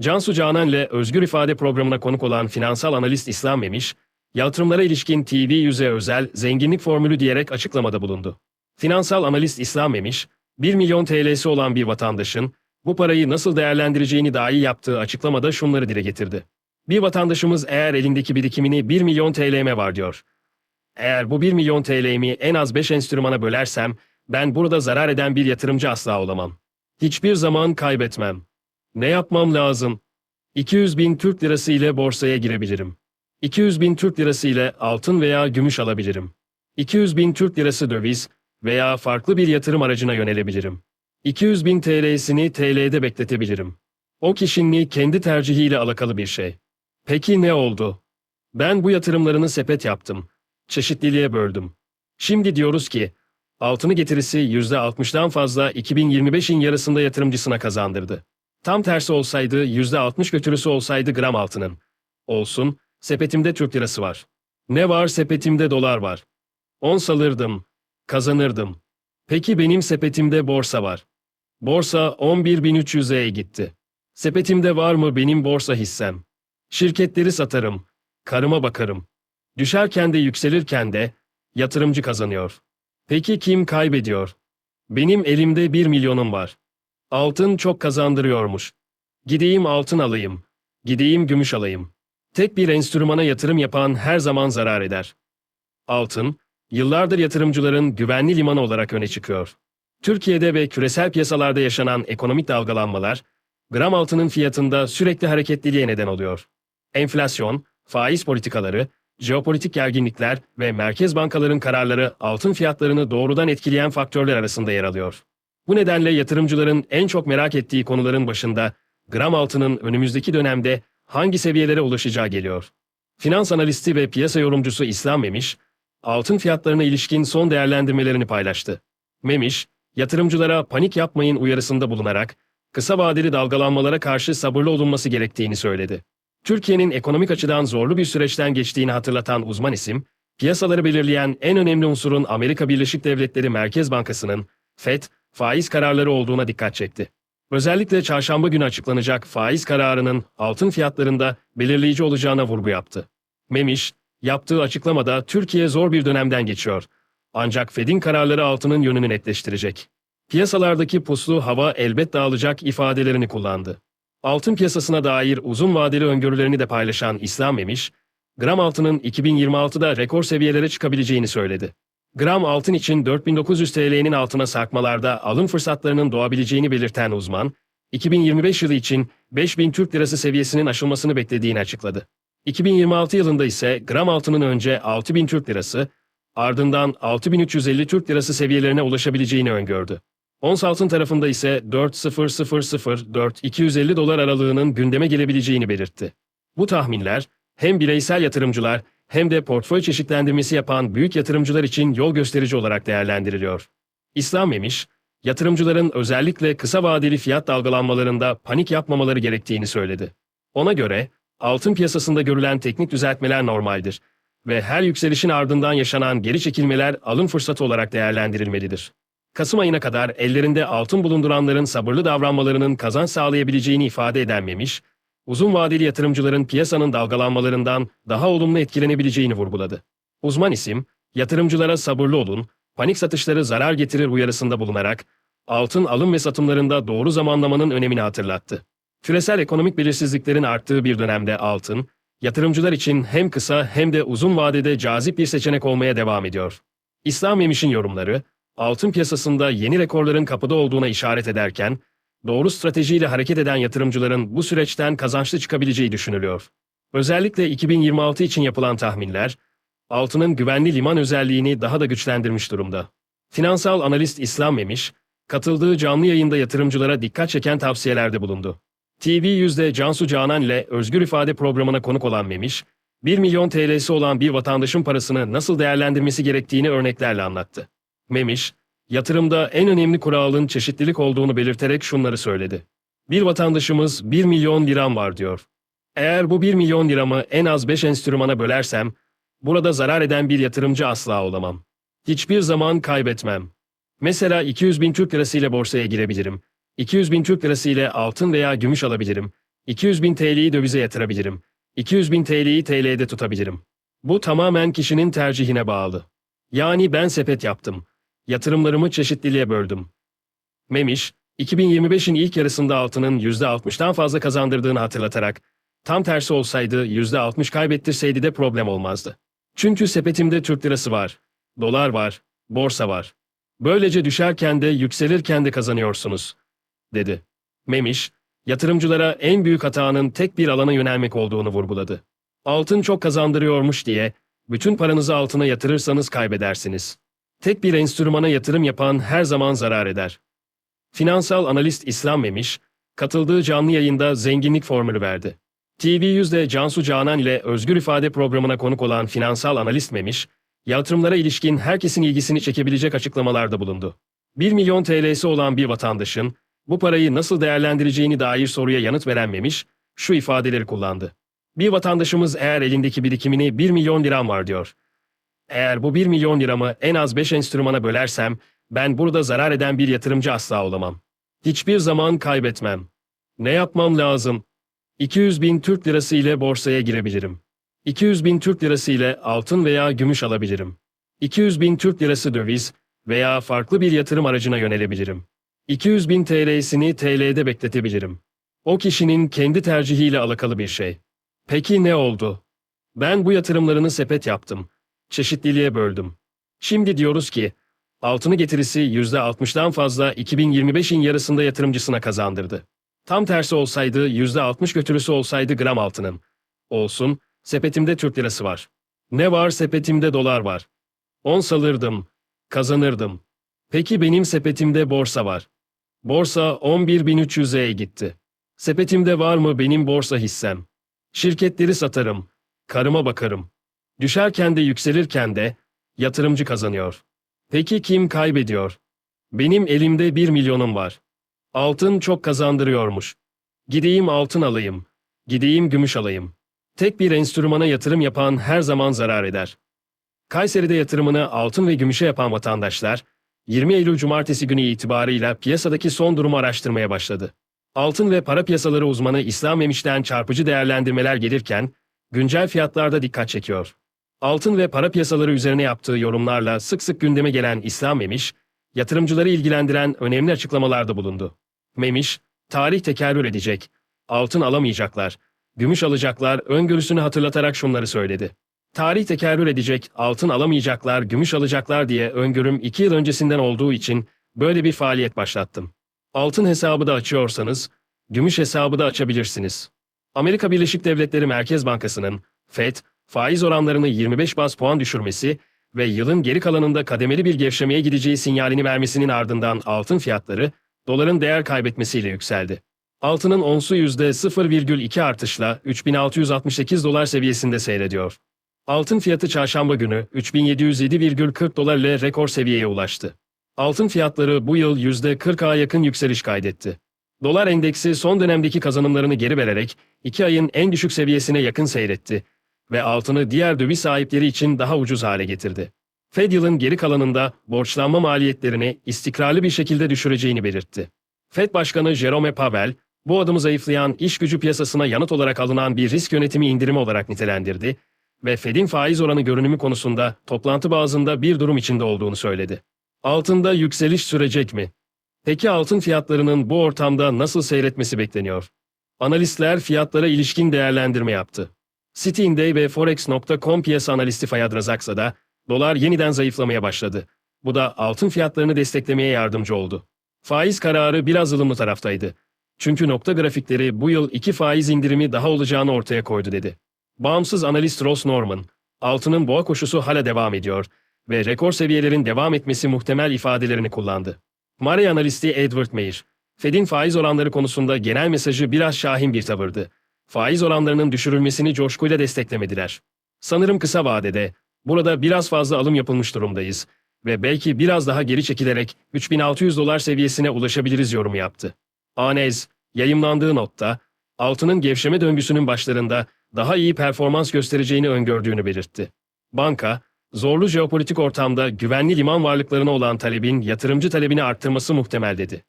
Cansu Canan ile Özgür İfade programına konuk olan finansal analist İslam Memiş, yatırımlara ilişkin TV yüze özel zenginlik formülü diyerek açıklamada bulundu. Finansal analist İslam Memiş, 1 milyon TL'si olan bir vatandaşın bu parayı nasıl değerlendireceğini dahi yaptığı açıklamada şunları dile getirdi. Bir vatandaşımız eğer elindeki birikimini 1 milyon TL'me var diyor. Eğer bu 1 milyon TL'mi en az 5 enstrümana bölersem ben burada zarar eden bir yatırımcı asla olamam. Hiçbir zaman kaybetmem. Ne yapmam lazım? 200 bin Türk lirası ile borsaya girebilirim. 200 bin Türk lirası ile altın veya gümüş alabilirim. 200 bin Türk lirası döviz veya farklı bir yatırım aracına yönelebilirim. 200 bin TL'sini TL'de bekletebilirim. O kişinin kendi tercihiyle alakalı bir şey. Peki ne oldu? Ben bu yatırımlarını sepet yaptım. Çeşitliliğe böldüm. Şimdi diyoruz ki, altını getirisi %60'dan fazla 2025'in yarısında yatırımcısına kazandırdı. Tam tersi olsaydı %60 götürüsü olsaydı gram altının. Olsun, sepetimde Türk lirası var. Ne var sepetimde dolar var. Ons alırdım, kazanırdım. Peki benim sepetimde borsa var. Borsa 11.300'e gitti. Sepetimde var mı benim borsa hissem? Şirketleri satarım, karıma bakarım. Düşerken de yükselirken de yatırımcı kazanıyor. Peki kim kaybediyor? Benim elimde 1 milyonum var. Altın çok kazandırıyormuş. Gideyim altın alayım. Gideyim gümüş alayım. Tek bir enstrümana yatırım yapan her zaman zarar eder. Altın, yıllardır yatırımcıların güvenli limanı olarak öne çıkıyor. Türkiye'de ve küresel piyasalarda yaşanan ekonomik dalgalanmalar, gram altının fiyatında sürekli hareketliliğe neden oluyor. Enflasyon, faiz politikaları, jeopolitik gerginlikler ve merkez bankaların kararları altın fiyatlarını doğrudan etkileyen faktörler arasında yer alıyor. Bu nedenle yatırımcıların en çok merak ettiği konuların başında gram altının önümüzdeki dönemde hangi seviyelere ulaşacağı geliyor. Finans analisti ve piyasa yorumcusu İslam Memiş, altın fiyatlarına ilişkin son değerlendirmelerini paylaştı. Memiş, yatırımcılara panik yapmayın uyarısında bulunarak kısa vadeli dalgalanmalara karşı sabırlı olunması gerektiğini söyledi. Türkiye'nin ekonomik açıdan zorlu bir süreçten geçtiğini hatırlatan uzman isim, piyasaları belirleyen en önemli unsurun Amerika Birleşik Devletleri Merkez Bankası'nın FED faiz kararları olduğuna dikkat çekti. Özellikle çarşamba günü açıklanacak faiz kararının altın fiyatlarında belirleyici olacağına vurgu yaptı. Memiş, yaptığı açıklamada Türkiye zor bir dönemden geçiyor. Ancak Fed'in kararları altının yönünü netleştirecek. Piyasalardaki puslu hava elbet dağılacak ifadelerini kullandı. Altın piyasasına dair uzun vadeli öngörülerini de paylaşan İslam Memiş, gram altının 2026'da rekor seviyelere çıkabileceğini söyledi. Gram altın için 4900 TL'nin altına sarkmalarda alım fırsatlarının doğabileceğini belirten uzman, 2025 yılı için 5000 Türk Lirası seviyesinin aşılmasını beklediğini açıkladı. 2026 yılında ise gram altının önce 6000 Türk Lirası, ardından 6350 Türk Lirası seviyelerine ulaşabileceğini öngördü. Ons altın tarafında ise 4.000-4.250 dolar aralığının gündeme gelebileceğini belirtti. Bu tahminler hem bireysel yatırımcılar hem de portföy çeşitlendirmesi yapan büyük yatırımcılar için yol gösterici olarak değerlendiriliyor. İslam Memiş, yatırımcıların özellikle kısa vadeli fiyat dalgalanmalarında panik yapmamaları gerektiğini söyledi. Ona göre altın piyasasında görülen teknik düzeltmeler normaldir ve her yükselişin ardından yaşanan geri çekilmeler alım fırsatı olarak değerlendirilmelidir. Kasım ayına kadar ellerinde altın bulunduranların sabırlı davranmalarının kazanç sağlayabileceğini ifade eden Memiş, uzun vadeli yatırımcıların piyasanın dalgalanmalarından daha olumlu etkilenebileceğini vurguladı. Uzman isim, yatırımcılara sabırlı olun, panik satışları zarar getirir uyarısında bulunarak, altın alım ve satımlarında doğru zamanlamanın önemini hatırlattı. Küresel ekonomik belirsizliklerin arttığı bir dönemde altın, yatırımcılar için hem kısa hem de uzun vadede cazip bir seçenek olmaya devam ediyor. İslam Memiş'in yorumları, altın piyasasında yeni rekorların kapıda olduğuna işaret ederken, doğru stratejiyle hareket eden yatırımcıların bu süreçten kazançlı çıkabileceği düşünülüyor. Özellikle 2026 için yapılan tahminler, altının güvenli liman özelliğini daha da güçlendirmiş durumda. Finansal analist İslam Memiş, katıldığı canlı yayında yatırımcılara dikkat çeken tavsiyelerde bulundu. TV yüzde Cansu Canan ile Özgür İfade programına konuk olan Memiş, 1 milyon TL'si olan bir vatandaşın parasını nasıl değerlendirmesi gerektiğini örneklerle anlattı. Memiş, yatırımda en önemli kuralın çeşitlilik olduğunu belirterek şunları söyledi. Bir vatandaşımız 1 milyon liram var diyor. Eğer bu 1 milyon liramı en az 5 enstrümana bölersem, burada zarar eden bir yatırımcı asla olamam. Hiçbir zaman kaybetmem. Mesela 200 bin Türk lirası ile borsaya girebilirim. 200 bin Türk lirası ile altın veya gümüş alabilirim. 200 bin TL'yi dövize yatırabilirim. 200 bin TL'yi TL'de tutabilirim. Bu tamamen kişinin tercihine bağlı. Yani ben sepet yaptım. Yatırımlarımı çeşitliliğe böldüm. Memiş, 2025'in ilk yarısında altının %60'tan fazla kazandırdığını hatırlatarak, tam tersi olsaydı %60 kaybettirseydi de problem olmazdı. Çünkü sepetimde Türk lirası var, dolar var, borsa var. Böylece düşerken de yükselirken de kazanıyorsunuz, dedi. Memiş, yatırımcılara en büyük hatanın tek bir alana yönelmek olduğunu vurguladı. Altın çok kazandırıyormuş diye, bütün paranızı altına yatırırsanız kaybedersiniz. Tek bir enstrümana yatırım yapan her zaman zarar eder. Finansal analist İslam Memiş, katıldığı canlı yayında zenginlik formülü verdi. TV100'de Cansu Canan ile Özgür İfade programına konuk olan finansal analist Memiş, yatırımlara ilişkin herkesin ilgisini çekebilecek açıklamalarda bulundu. 1 milyon TL'si olan bir vatandaşın bu parayı nasıl değerlendireceğini dair soruya yanıt veren Memiş, şu ifadeleri kullandı. Bir vatandaşımız eğer elindeki birikimini 1 milyon liram var diyor. Eğer bu 1 milyon liramı en az 5 enstrümana bölersem, ben burada zarar eden bir yatırımcı asla olamam. Hiçbir zaman kaybetmem. Ne yapmam lazım? 200 bin Türk lirası ile borsaya girebilirim. 200 bin Türk lirası ile altın veya gümüş alabilirim. 200 bin Türk lirası döviz veya farklı bir yatırım aracına yönelebilirim. 200 bin TL'sini TL'de bekletebilirim. O kişinin kendi tercihiyle alakalı bir şey. Peki ne oldu? Ben bu yatırımlarını sepet yaptım. Çeşitliliğe böldüm. Şimdi diyoruz ki, altını getirisi %60'dan fazla 2025'in yarısında yatırımcısına kazandırdı. Tam tersi olsaydı %60 götürüsü olsaydı gram altının. Olsun, sepetimde Türk lirası var. Ne var sepetimde dolar var. Ons alırdım, kazanırdım. Peki benim sepetimde borsa var. Borsa 11.300'e gitti. Sepetimde var mı benim borsa hissem? Şirketleri satarım, karıma bakarım. Düşerken de yükselirken de yatırımcı kazanıyor. Peki kim kaybediyor? Benim elimde 1 milyonum var. Altın çok kazandırıyormuş. Gideyim altın alayım. Gideyim gümüş alayım. Tek bir enstrümana yatırım yapan her zaman zarar eder. Kayseri'de yatırımını altın ve gümüşe yapan vatandaşlar, 20 Eylül Cumartesi günü itibarıyla piyasadaki son durumu araştırmaya başladı. Altın ve para piyasaları uzmanı İslam Memiş'ten çarpıcı değerlendirmeler gelirken, güncel fiyatlarda dikkat çekiyor. Altın ve para piyasaları üzerine yaptığı yorumlarla sık sık gündeme gelen İslam Memiş, yatırımcıları ilgilendiren önemli açıklamalarda bulundu. Memiş, tarih tekerrür edecek, altın alamayacaklar, gümüş alacaklar öngörüsünü hatırlatarak şunları söyledi. Tarih tekerrür edecek, altın alamayacaklar, gümüş alacaklar diye öngörüm iki yıl öncesinden olduğu için böyle bir faaliyet başlattım. Altın hesabı da açıyorsanız, gümüş hesabı da açabilirsiniz. Amerika Birleşik Devletleri Merkez Bankası'nın FED, faiz oranlarını 25 bas puan düşürmesi ve yılın geri kalanında kademeli bir gevşemeye gideceği sinyalini vermesinin ardından altın fiyatları, doların değer kaybetmesiyle yükseldi. Altının onsu %0,2 artışla 3668 dolar seviyesinde seyrediyor. Altın fiyatı çarşamba günü 3707,40 dolar ile rekor seviyeye ulaştı. Altın fiyatları bu yıl %40'a yakın yükseliş kaydetti. Dolar endeksi son dönemdeki kazanımlarını geri vererek 2 ayın en düşük seviyesine yakın seyretti ve altını diğer döviz sahipleri için daha ucuz hale getirdi. Fed yılın geri kalanında borçlanma maliyetlerini istikrarlı bir şekilde düşüreceğini belirtti. Fed Başkanı Jerome Powell, bu adımı zayıflayan iş gücü piyasasına yanıt olarak alınan bir risk yönetimi indirimi olarak nitelendirdi ve Fed'in faiz oranı görünümü konusunda toplantı bazında bir durum içinde olduğunu söyledi. Altında yükseliş sürecek mi? Peki altın fiyatlarının bu ortamda nasıl seyretmesi bekleniyor? Analistler fiyatlara ilişkin değerlendirme yaptı. Cityinday ve Forex.com piyasa analisti Fayad Razaksa da dolar yeniden zayıflamaya başladı. Bu da altın fiyatlarını desteklemeye yardımcı oldu. Faiz kararı biraz ılımlı taraftaydı. Çünkü nokta grafikleri bu yıl iki faiz indirimi daha olacağını ortaya koydu dedi. Bağımsız analist Ross Norman, altının boğa koşusu hala devam ediyor ve rekor seviyelerin devam etmesi muhtemel ifadelerini kullandı. Mare analisti Edward Mayer, Fed'in faiz oranları konusunda genel mesajı biraz şahin bir tavırdı. Faiz oranlarının düşürülmesini coşkuyla desteklemediler. Sanırım kısa vadede, burada biraz fazla alım yapılmış durumdayız ve belki biraz daha geri çekilerek 3600 dolar seviyesine ulaşabiliriz yorumu yaptı. Anez, yayımlandığı notta, altının gevşeme döngüsünün başlarında daha iyi performans göstereceğini öngördüğünü belirtti. Banka, zorlu jeopolitik ortamda güvenli liman varlıklarına olan talebin yatırımcı talebini arttırması muhtemel dedi.